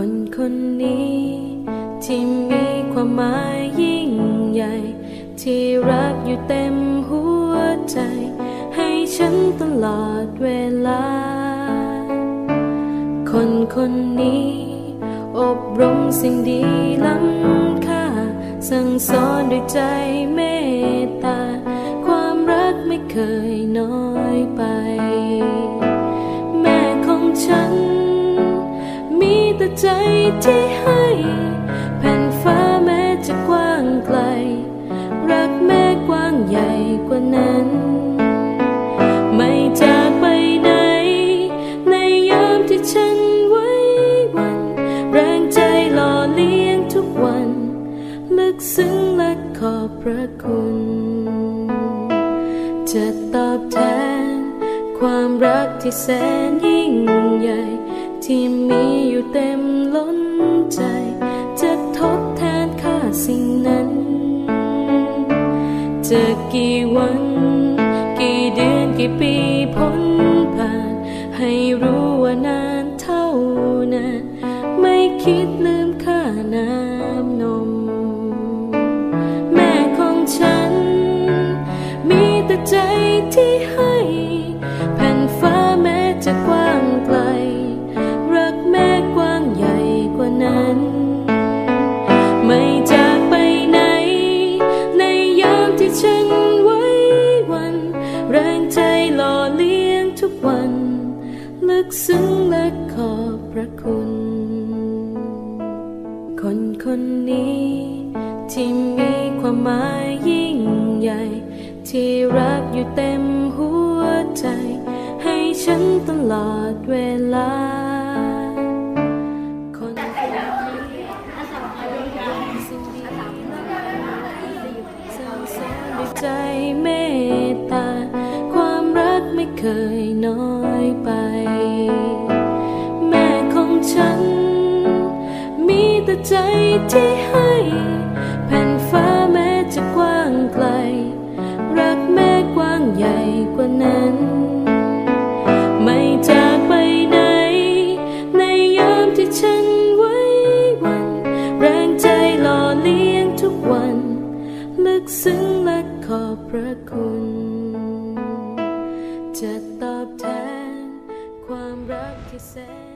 คนคนนี้ ที่มีความหมายยิ่งใหญ่ ที่รักอยู่เต็มหัวใจ ให้ฉันตลอดเวลา คนคนนี้ อบรมสิ่งดีล้ำค่า สั่งสอนด้วยใจเมตตา ความรักไม่เคยน้อยไป แม่ของฉัน ใจที่ให้แผ่นฟ้าแม้จะกว้างไกล รักแม่กว้างใหญ่กว่านั้น ไม่จากไปไหน ในยามที่ฉันไว้วัน แรงใจหล่อเลี้ยงทุกวัน ลึกซึ้งและขอบพระคุณ จะตอบแทน ความรักที่แสนยิ่งใหญ่ ที่มีอยู่เต็มล้นใจ จะทดแทนค่าสิ่งนั้น จะกี่วัน กี่เดือนกี่ปีพ้นผ่าน ให้รู้ว่านานเท่านานไม่คิดลืมค่าน้ำนม แม่ของฉัน มีแต่ใจที่ให้ กซึ้งและขอบพระคุณ คนคนนี้ ที่มีความหมายยิ่งใหญ่ ที่รักอยู่เต็มหัวใจ ให้ฉันตลอดเวลา คนคนนี้ด้วยใจเมตตา ความรักไม่เคยน้อย ใจที่ให้แผ่นฟ้าแม้จะกว้างไกล รักแม่กว้างใหญ่กว่านั้น ไม่จากไปไหน ในยามที่ฉันไว้วัน แรงใจหล่อเลี้ยงทุกวัน ลึกซึ้งและขอบพระคุณ จะตอบแทนความรักที่แสน